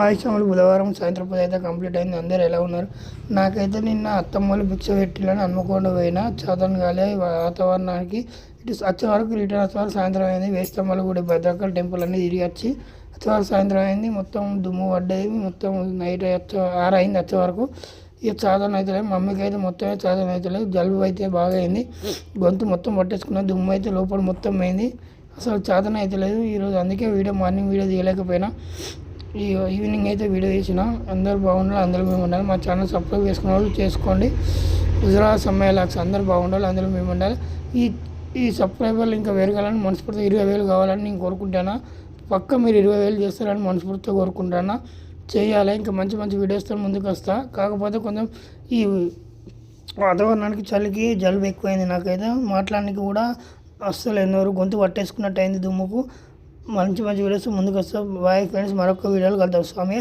ఆయుష్మాలు బుధవారం సాయంత్రం పది అయితే కంప్లీట్ అయింది. అందరు ఎలా ఉన్నారు? నాకైతే నిన్న అత్తమ్మలు భిక్ష పెట్టిలని హన్మకొండ పోయినా చదవని కాలే వాతావరణానికి ఇటు వచ్చే వరకు రిటర్న్ వచ్చే వరకు సాయంత్రం అయింది. వేస్తమ్మలు గుడి భద్రకాల టెంపుల్ అన్నీ తిరిగి వచ్చి వచ్చే వరకు సాయంత్రం అయింది. మొత్తం దుమ్ము పడ్డది. మొత్తం నైట్ ఆరు అయింది వచ్చే వరకు. ఇక చాదన అయితే లేదు. మమ్మీకి అయితే మొత్తమే చాదన అవుతలేదు జలుబు అయితే బాగా అయింది. గొంతు మొత్తం పట్టేసుకున్న దుమ్ము అయితే లోపల మొత్తం అయింది అసలు చాదన అయితే లేదు. ఈరోజు అందుకే వీడియో మార్నింగ్ వీడియో తీయలేకపోయినా. ఈ ఈవినింగ్ అయితే వీడియో తీసిన. అందరూ బాగుండాలి అందరూ మేము ఉండాలి. మా ఛానల్ సబ్స్క్రైబ్ చేసుకున్న వాళ్ళు చేసుకోండి. గుజరాత్ సమ్మేళాక్స్ అందరూ బాగుండాలి అందరూ మేము ఉండాలి. ఈ ఈ సబ్స్క్రైబర్లు ఇంకా పెరగాలని మనస్ఫూర్తిగా ఇరవై వేలు కావాలని నేను కోరుకుంటానా? పక్క మీరు ఇరవై వేలు చేస్తారని మనస్ఫూర్తిగా కోరుకుంటానా? చేయాలి ఇంకా మంచి మంచి వీడియోస్తో ముందుకు వస్తా. కాకపోతే కొంచెం ఈ వాతావరణానికి చలికి జలుబు ఎక్కువైంది నాకైతే. మాట్లాడడానికి కూడా అస్సలు ఎన్నోరు గొంతు పట్టేసుకున్నట్టు అయింది దుమ్ముకు. మంచి మంచి వీడియోస్ ముందుకు వస్తాం బాయ్ ఫ్రెండ్స్ మరొక వీడియోలు కలుద్దాం. సమయ